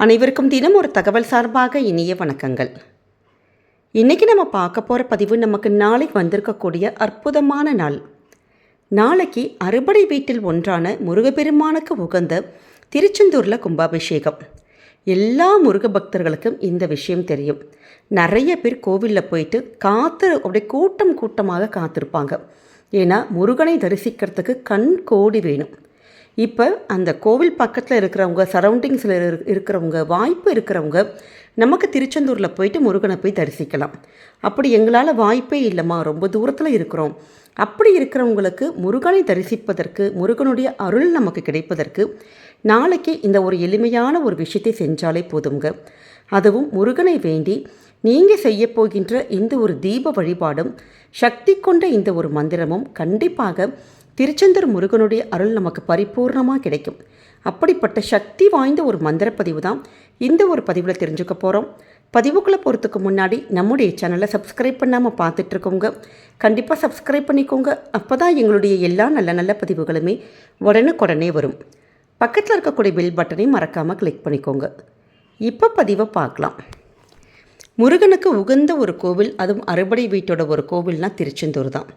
அனைவருக்கும் தினம் ஒரு தகவல் சார்பாக இனிய வணக்கங்கள். இன்றைக்கி நம்ம பார்க்க போகிற பதிவு நமக்கு நாளைக்கு வந்திருக்கக்கூடிய அற்புதமான நாள். நாளைக்கு அறுபடை வீட்டில் ஒன்றான முருகப்பெருமானுக்கு உகந்த திருச்செந்தூரில் கும்பாபிஷேகம். எல்லா முருக பக்தர்களுக்கும் இந்த விஷயம் தெரியும். நிறைய பேர் கோவிலில் போயிட்டு காத்து அப்படியே கூட்டம் கூட்டமாக காத்திருப்பாங்க. ஏன்னா முருகனை தரிசிக்கிறதுக்கு கண் கோடி வேணும். இப்போ அந்த கோவில் பக்கத்தில் இருக்கிறவங்க சரௌண்டிங்ஸில் இருக்கிறவங்க வாய்ப்பு இருக்கிறவங்க நமக்கு திருச்செந்தூரில் போயிட்டு முருகனை போய் தரிசிக்கலாம். அப்படி எங்களால் வாய்ப்பே இல்லைம்மா. ரொம்ப தூரத்தில் இருக்கிறோம். அப்படி இருக்கிறவங்களுக்கு முருகனை தரிசிப்பதற்கு முருகனுடைய அருள் நமக்கு கிடைப்பதற்கு நாளைக்கு இந்த ஒரு எளிமையான ஒரு விஷயத்தை செஞ்சாலே போதுங்க அதுவும் முருகனை வேண்டி நீங்கள் செய்ய போகின்ற இந்த ஒரு தீப வழிபாடும் சக்தி கொண்ட இந்த ஒரு மந்திரமும் கண்டிப்பாக திருச்செந்தூர் முருகனுடைய அருள் நமக்கு பரிபூர்ணமாக கிடைக்கும். அப்படிப்பட்ட சக்தி வாய்ந்த ஒரு மந்திர பதிவு தான் இந்த ஒரு பதிவில் தெரிஞ்சுக்க போகிறோம் பதிவுக்குள்ளே போகிறதுக்கு முன்னாடி நம்முடைய சேனலை சப்ஸ்கிரைப் பண்ணாமல் பார்த்துட்ருக்கோங்க கண்டிப்பாக சப்ஸ்கிரைப் பண்ணிக்கோங்க. அப்போ தான் எங்களுடைய எல்லா நல்ல நல்ல பதிவுகளுமே உடனுக்குடனே வரும். பக்கத்தில் இருக்கக்கூடிய பெல் பட்டனையும் மறக்காமல் கிளிக் பண்ணிக்கோங்க. இப்போ பதிவை பார்க்கலாம். முருகனுக்கு உகந்த ஒரு கோவில் அதுவும் அறுபடை வீட்டோட ஒரு கோவில்னால் திருச்செந்தூர் தான்.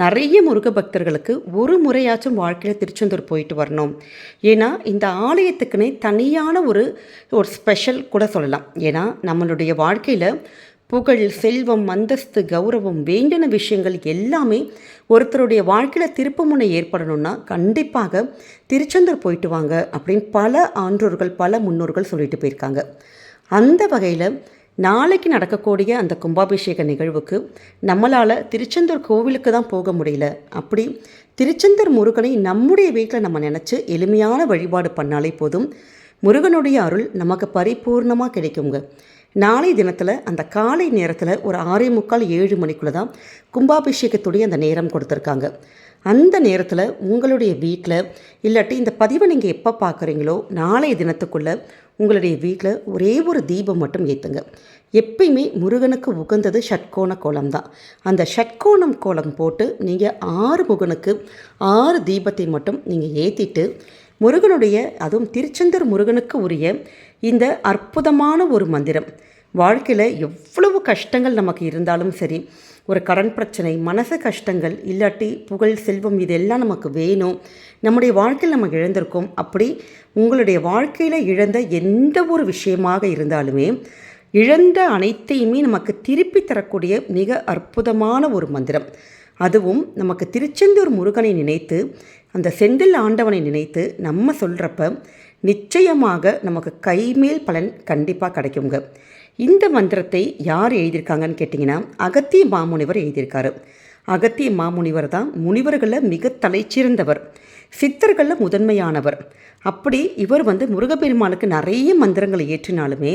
நிறைய முருக பக்தர்களுக்கு ஒரு முறையாச்சும் வாழ்க்கையில் திருச்செந்தூர் போயிட்டு வரணும். ஏன்னா இந்த ஆலயத்துக்குன்னே தனியான ஒரு ஒரு ஸ்பெஷல் கூட சொல்லலாம். ஏன்னா நம்மளுடைய வாழ்க்கையில் புகழ் செல்வம் அந்தஸ்து கௌரவம் வேண்டின விஷயங்கள் எல்லாமே ஒருத்தருடைய வாழ்க்கையில் திருப்புமுனை ஏற்படணும்னா கண்டிப்பாக திருச்செந்தூர் போயிட்டு வாங்க அப்படின்னு பல ஆன்றோர்கள் பல முன்னோர்கள் சொல்லிட்டு போயிருக்காங்க. அந்த வகையில் நாளைக்கு நடக்கக்கூடிய அந்த கும்பாபிஷேக நிகழ்வுக்கு நம்மளால் திருச்செந்தூர் கோவிலுக்கு தான் போக முடியல. அப்படி திருச்செந்தூர் முருகனை நம்முடைய வீட்டில் நம்ம நினச்சி எளிமையான வழிபாடு பண்ணாலே போதும். முருகனுடைய அருள் நமக்கு பரிபூர்ணமாக கிடைக்குங்க. நாளை தினத்தில் அந்த காலை நேரத்தில் ஒரு ஆறே முக்கால் ஏழு மணிக்குள்ளே தான் கும்பாபிஷேகத்துடைய அந்த நேரம் கொடுத்துருக்காங்க. அந்த நேரத்தில் உங்களுடைய வீட்டில் இல்லாட்டி இந்த பதிவை நீங்கள் எப்போ பார்க்குறீங்களோ நாளைய தினத்துக்குள்ளே உங்களுடைய வீட்டில் ஒரே ஒரு தீபம் மட்டும் ஏற்றுங்க எப்பயுமே முருகனுக்கு உகந்தது ஷட்கோண கோலம் தான். அந்த ஷட்கோணம் கோலம் போட்டு நீங்கள் ஆறு முகனுக்கு ஆறு தீபத்தை மட்டும் நீங்கள் ஏற்றிட்டு முருகனுடைய அதுவும் திருச்செந்தூர் முருகனுக்கு உரிய இந்த அற்புதமான ஒரு மந்திரம் வாழ்க்கையில் எவ்வளவு கஷ்டங்கள் நமக்கு இருந்தாலும் சரி ஒரு கடன் பிரச்சனை மனசு கஷ்டங்கள் இல்லாட்டி புகழ் செல்வம் இதெல்லாம் நமக்கு வேணும். நம்முடைய வாழ்க்கையில் நம்ம இழந்திருக்கோம். அப்படி உங்களுடைய வாழ்க்கையில் இழந்த எந்த ஒரு விஷயமாக இருந்தாலுமே இழந்த அனைத்தையுமே நமக்கு திருப்பி தரக்கூடிய மிக அற்புதமான ஒரு மந்திரம். அதுவும் நமக்கு திருச்செந்தூர் முருகனை நினைத்து அந்த செந்தில் ஆண்டவனை நினைத்து நம்ம சொல்கிறப்ப நிச்சயமாக நமக்கு கைமேல் பலன் கண்டிப்பாக கிடைக்குங்க. இந்த மந்திரத்தை யார் எழுதியிருக்காங்கன்னு கேட்டிங்கன்னா அகத்திய மாமுனிவர் எழுதியிருக்காரு. அகத்திய மாமுனிவர் தான் முனிவர்களில் மிக தலைச்சிறந்தவர். சித்தர்களில் முதன்மையானவர். அப்படி இவர் வந்து முருகப்பெருமானுக்கு நிறைய மந்திரங்களை ஏற்றினாலுமே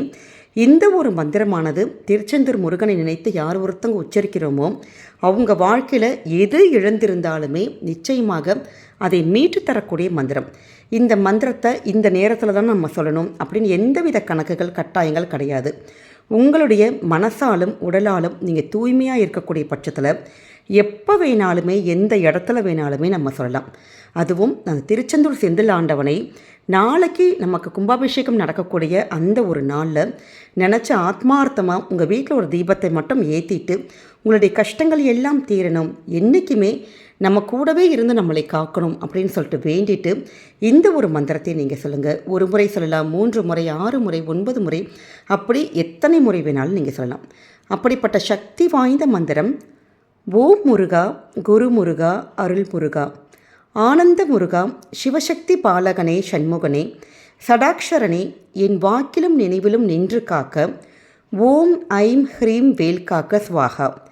இந்த ஒரு மந்திரமானது திருச்செந்தூர் முருகனை நினைத்து யார் ஒருத்தங்க உச்சரிக்கிறோமோ அவங்க வாழ்க்கையில் எது இழந்திருந்தாலுமே நிச்சயமாக அதை மீட்டு தரக்கூடிய மந்திரம். இந்த மந்திரத்தை இந்த நேரத்தில் தான் நம்ம சொல்லணும் அப்படின்னு எந்தவித கணக்குகள் கட்டாயங்கள் கிடையாது. உங்களுடைய மனசாலும் உடலாலும் நீங்கள் தூய்மையாக இருக்கக்கூடிய பட்சத்தில் எப்போ வேணாலுமே எந்த இடத்துல வேணாலுமே நம்ம சொல்லலாம். அதுவும் அந்த திருச்செந்தூர் செந்தில் ஆண்டவனை நாளைக்கு நமக்கு கும்பாபிஷேகம் நடக்கக்கூடிய அந்த ஒரு நாளில் நினச்ச ஆத்மார்த்தமாக உங்கள் வீட்டில் ஒரு தீபத்தை மட்டும் ஏற்றிட்டு உங்களுடைய கஷ்டங்கள் எல்லாம் தீரணும். என்றைக்குமே நம்ம கூடவே இருந்து நம்மளை காக்கணும் அப்படின்னு சொல்லிட்டு வேண்டிட்டு இந்த ஒரு மந்திரத்தை நீங்கள் சொல்லுங்கள் ஒரு முறை சொல்லலாம் மூன்று முறை ஆறு முறை ஒன்பது முறை அப்படி எத்தனை முறை வேணாலும் நீங்கள் சொல்லலாம். அப்படிப்பட்ட சக்தி வாய்ந்த மந்திரம் ஓம் முருகா குரு முருகா அருள் முருகா ஆனந்த முருகா சிவசக்தி பாலகனே சண்முகனே சடாக்ஷரனே என் வாக்கிலும் நினைவிலும் நின்று காக்க ஓம் ஐம் ஹ்ரீம் வேல் காக்க ஸ்வாகா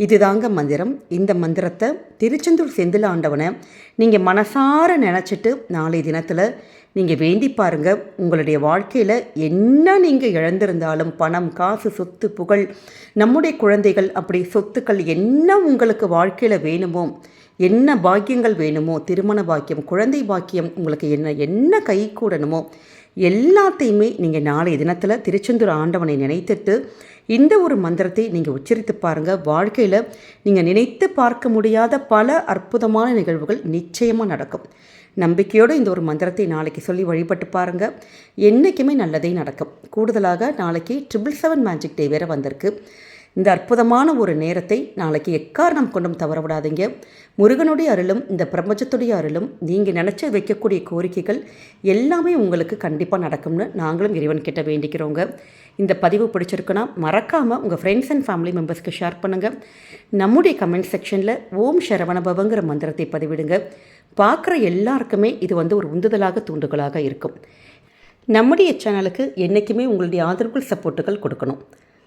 இதுதாங்க மந்திரம். இந்த மந்திரத்தை திருச்செந்தூர் செந்தில் ஆண்டவனை நீங்கள் மனசார நினச்சிட்டு நாளை தினத்தில் நீங்கள் வேண்டி பாருங்கள் உங்களுடைய வாழ்க்கையில் என்ன நீங்கள் இழந்திருந்தாலும் பணம் காசு சொத்து புகழ் நம்முடைய குழந்தைகள் அப்படி சொத்துக்கள் என்ன உங்களுக்கு வாழ்க்கையில் வேணுமோ என்ன பாக்கியங்கள் வேணுமோ திருமண பாக்கியம் குழந்தை பாக்கியம் உங்களுக்கு என்ன என்ன கை கூடணுமோ எல்லாத்தையுமே நீங்கள் நாளைய தினத்தில் திருச்செந்தூர் ஆண்டவனை நினைத்துட்டு இந்த ஒரு மந்திரத்தை நீங்கள் உச்சரித்து பாருங்கள் வாழ்க்கையில் நீங்கள் நினைத்து பார்க்க முடியாத பல அற்புதமான நிகழ்வுகள் நிச்சயமாக நடக்கும். நம்பிக்கையோடு இந்த ஒரு மந்திரத்தை நாளைக்கு சொல்லி வழிபட்டு பாருங்கள் என்றைக்குமே நல்லதே நடக்கும். கூடுதலாக நாளைக்கு ட்ரிபிள் செவன் மேஜிக் டே வேறு வந்திருக்கு. இந்த அற்புதமான ஒரு நேரத்தை நாளைக்கு எக்காரணம் கொண்டும் தவற விடாதீங்க முருகனுடைய அருளும் இந்த பிரபஞ்சத்துடைய அருளும் நீங்கள் நினச்சி வைக்கக்கூடிய கோரிக்கைகள் எல்லாமே உங்களுக்கு கண்டிப்பாக நடக்கும்னு நாங்களும் இறைவன் கிட்ட வேண்டிக்கிறோங்க. இந்த பதிவு பிடிச்சிருக்குன்னா மறக்காமல் உங்கள் ஃப்ரெண்ட்ஸ் அண்ட் ஃபேமிலி மெம்பர்ஸ்க்கு ஷேர் பண்ணுங்கள் நம்முடைய கமெண்ட் செக்ஷனில் ஓம் சரவணபவங்கிற மந்திரத்தை பதிவிடுங்க. பார்க்குற எல்லாருக்குமே இது வந்து ஒரு உந்துதலாக தூண்டுகளாக இருக்கும். நம்முடைய சேனலுக்கு என்றைக்குமே உங்களுடைய ஆதரவுகள் சப்போர்ட்டுகள் கொடுக்கணும்.